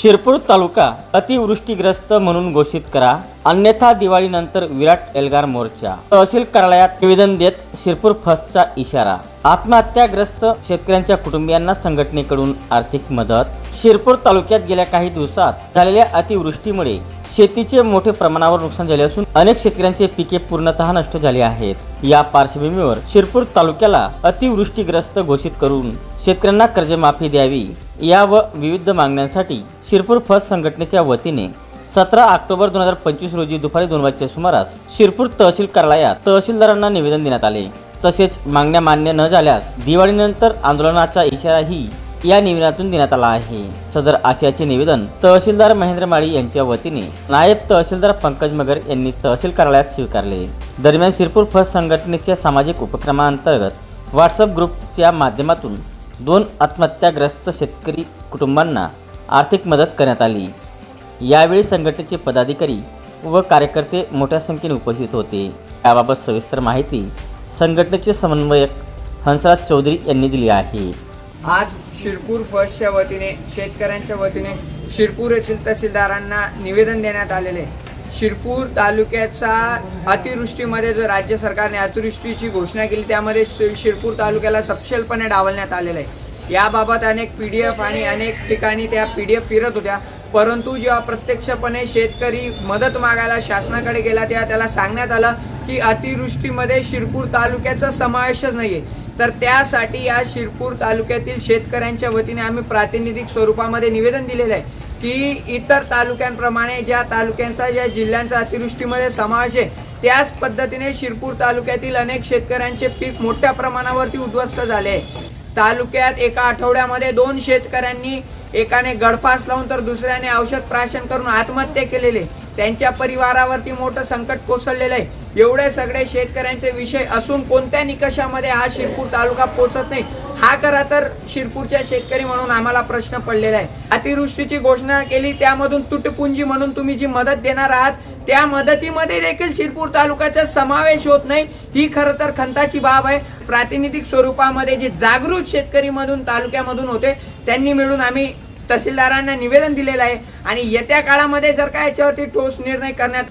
शिरपूर तालुका अतिवृष्टीग्रस्त म्हणून घोषित करा. अन्यथा दिवाळीनंतर विराट एल्गार मोर्चा. तहसील कार्यालयात निवेदन देत शिरपूर फर्स्टचा इशारा. आत्महत्याग्रस्त शेतकऱ्यांच्या कुटुंबियांना संघटनेकडून आर्थिक मदत. शिरपूर तालुक्यात गेल्या काही दिवसात झालेल्या अतिवृष्टीमुळे शेतीचे मोठे प्रमाणावर नुकसान झाले असून अनेक शेतकऱ्यांचे पिके पूर्णतः नष्ट झाली आहेत. या पार्श्वभूमीवर शिरपूर तालुक्याला अतिवृष्टीग्रस्त घोषित करून शेतकऱ्यांना कर्जमाफी द्यावी. या व विविध मागण्यांसाठी शिरपूर फर्स्ट संघटनेच्या वतीने सतरा ऑक्टोबर दोन हजार पंचवीस रोजी दुपारी दोन वाजच्या सुमारास शिरपूर तहसील कार्यालयात तहसीलदारांना निवेदन देण्यात आले. तसेच मागण्या मान्य न झाल्यास दिवाळीनंतर आंदोलनाचा इशाराही या निवेदनातून देण्यात आला आहे. सदर आशयाचे निवेदन तहसीलदार महेंद्र माळी यांच्या वतीने नायब तहसीलदार पंकज मगर यांनी तहसील कार्यालयात स्वीकारले. दरम्यान शिरपूर फर्स्ट संघटनेच्या सामाजिक उपक्रमांतर्गत व्हॉट्सअप ग्रुपच्या माध्यमातून दोन आत्महत्याग्रस्त शेतकरी कुटुंबांना आर्थिक मदत करण्यात आली. यावेळी संघटनेचे पदाधिकारी व कार्यकर्ते मोठ्या संख्येने उपस्थित होते. याबाबत सविस्तर माहिती संघटनेचे समन्वयक हंसराज चौधरी यांनी दिली आहे. आज शिरपूर फर्स्टच्या वतीने शेतकऱ्यांच्या वतीने शिरपूर येथील तहसीलदारांना निवेदन देण्यात आलेले शिरपूर तालुक्याचा अतिवृष्टीमध्ये जो राज्य सरकारने अतिवृष्टीची घोषणा केली त्यामध्ये शि- शिरपूर तालुक्याला सपशेलपणे डावलण्यात आलेलं आहे. याबाबत अनेक पी डी एफ आणि अनेक ठिकाणी त्या पी डी एफ फिरत होत्या. परंतु जेव्हा प्रत्यक्षपणे शेतकरी मदत मागायला शासनाकडे गेला तेव्हा त्याला सांगण्यात आलं की अतिवृष्टीमध्ये शिरपूर तालुक्याचा समावेशच नाहीये. तर त्यासाठी या शिरपूर तालुक्यातील शेतकऱ्यांच्या वतीने आम्ही प्रातिनिधिक स्वरूपामध्ये निवेदन दिलेलं आहे. की इतर तालुक्यांप्रमाणे ज्या तालुक्यांचा ज्या जिल्ह्यांचा अतिवृष्टीमध्ये समावेश आहे त्याच पद्धतीने शिरपूर तालुक्यातील अनेक शेतकऱ्यांचे पीक मोठ्या प्रमाणावरती उद्ध्वस्त झाले आहे. तालुक्यात एका आठवड्यामध्ये दोन शेतकऱ्यांनी एकाने गडफास लावून तर दुसऱ्याने औषध प्राशन करून आत्महत्या केलेले त्यांच्या परिवारावरती मोठं संकट कोसळलेलं आहे. एवढे सगळे शेतकऱ्यांचे विषय असून कोणत्या निकषामध्ये हा शिरपूर तालुका पोहोचत नाही हा खरा तर शिरपूरच्या शेतकरी म्हणून आम्हाला प्रश्न पडलेला आहे. अतिवृष्टीची घोषणा केली त्यामधून तुटपुंजी म्हणून तुम्ही जी मदत देणार आहात त्या मदतीमध्ये देखील शिरपूर तालुक्याचा समावेश होत नाही. ही खरं तर खंताची बाब आहे. प्रातिनिधिक स्वरूपामध्ये जे जागृत शेतकरी मधून तालुक्यामधून होते त्यांनी मिळून आम्ही तहसीलदारांना निवेदन दिलेलं आहे. आणि येत्या काळामध्ये जर का याच्यावरती ठोस निर्णय करण्यात